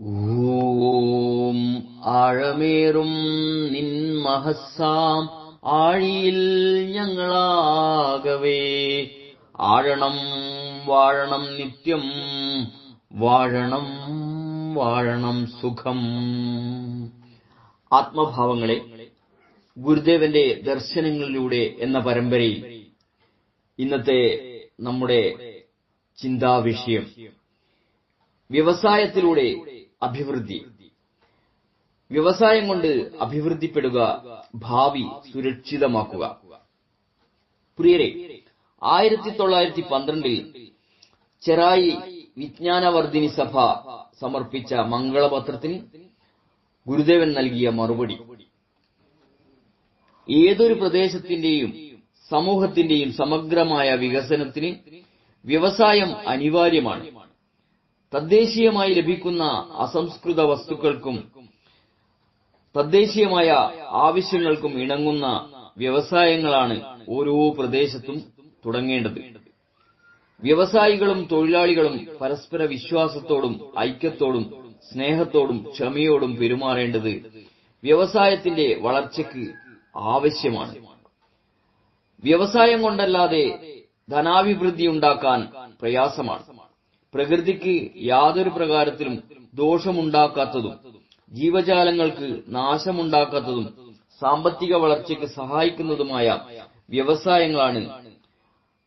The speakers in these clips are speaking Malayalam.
ഓം ആഴമേറും നിൻ മഹസ്സാം ആഴിയിൽ ഞങ്ങളാകവേ. ആഴണം വാഴണം നിത്യം വാഴണം വാഴണം സുഖം. ആത്മഭാവങ്ങളെ ഗുരുദേവന്റെ ദർശനങ്ങളിലൂടെ എന്ന പരമ്പരയിൽ ഇന്നത്തെ നമ്മുടെ ചിന്താവിഷയം. വ്യവസായത്തിലൂടെ അഭിവൃദ്ധി. വ്യവസായം കൊണ്ട് അഭിവൃദ്ധിപ്പെടുക ഭാവി സുരക്ഷിതമാക്കുക. പ്രിയരെ ആയിരത്തി തൊള്ളായിരത്തി പന്ത്രണ്ടിൽ ചെറായി വിജ്ഞാനവർദ്ധിനി സഭ സമർപ്പിച്ച മംഗളപത്രത്തിന് ഗുരുദേവൻ നൽകിയ മറുപടി. ഏതൊരു പ്രദേശത്തിന്റെയും സമൂഹത്തിന്റെയും സമഗ്രമായ വികസനത്തിന് വ്യവസായം അനിവാര്യമാണ്. തദ്ദേശീയമായി ലഭിക്കുന്ന അസംസ്കൃത വസ്തുക്കൾക്കും തദ്ദേശീയമായ ആവശ്യങ്ങൾക്കും ഇണങ്ങുന്ന വ്യവസായങ്ങളാണ് ഓരോ പ്രദേശത്തും തുടങ്ങേണ്ടത്. വ്യവസായികളും തൊഴിലാളികളും പരസ്പര വിശ്വാസത്തോടും ഐക്യത്തോടും സ്നേഹത്തോടും ക്ഷമയോടും പെരുമാറേണ്ടത് വ്യവസായത്തിന്റെ വളർച്ചയ്ക്ക് ആവശ്യമാണ്. വ്യവസായം കൊണ്ടല്ലാതെ ധനാഭിവൃദ്ധി ഉണ്ടാക്കാൻ പ്രയാസമാണ്. പ്രകൃതിക്ക് യാതൊരു പ്രകാരത്തിലും ദോഷമുണ്ടാക്കാത്തതും ജീവജാലങ്ങൾക്ക് നാശമുണ്ടാക്കാത്തതും സാമ്പത്തിക വളർച്ചയ്ക്ക് സഹായിക്കുന്നതുമായ വ്യവസായങ്ങളാണ്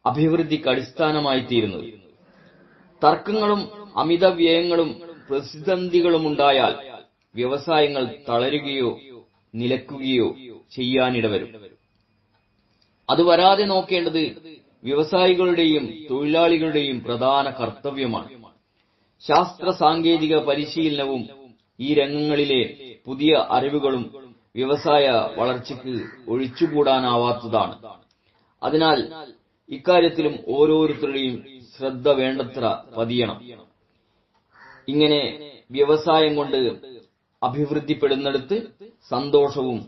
അഭിവൃദ്ധിക്ക് അടിസ്ഥാനമായി തീരുന്നത് തർക്കങ്ങളും അമിത വ്യയങ്ങളും പ്രതിസന്ധികളുമുണ്ടായാൽ വ്യവസായങ്ങൾ തളരുകയോ നിലക്കുകയോ ചെയ്യാനിടവരും. അത് വരാതെ നോക്കേണ്ടത് വ്യവസായികളുടെയും തൊഴിലാളികളുടെയും പ്രധാന കർത്തവ്യമാണ്. ശാസ്ത്ര സാങ്കേതിക പരിശീലനവും ഈ രംഗങ്ങളിലെ പുതിയ അറിവുകളും വ്യവസായ വളർച്ചയ്ക്ക് ഒഴിച്ചുകൂടാനാവാത്തതാണ്. അതിനാൽ ഇക്കാര്യത്തിലും ഓരോരുത്തരുടെയും ശ്രദ്ധ വേണ്ടത്ര പതിയണം. ഇങ്ങനെ വ്യവസായം കൊണ്ട് അഭിവൃദ്ധിപ്പെടുന്നിടത്ത് സന്തോഷവും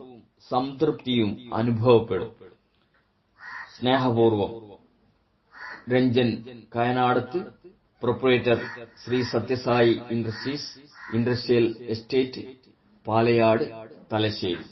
സംതൃപ്തിയും അനുഭവപ്പെടും. സ്നേഹപൂർവം Ranjan Kayanadath proprietor Shri Sathyasai industries industrial estate Palayad Thalassery.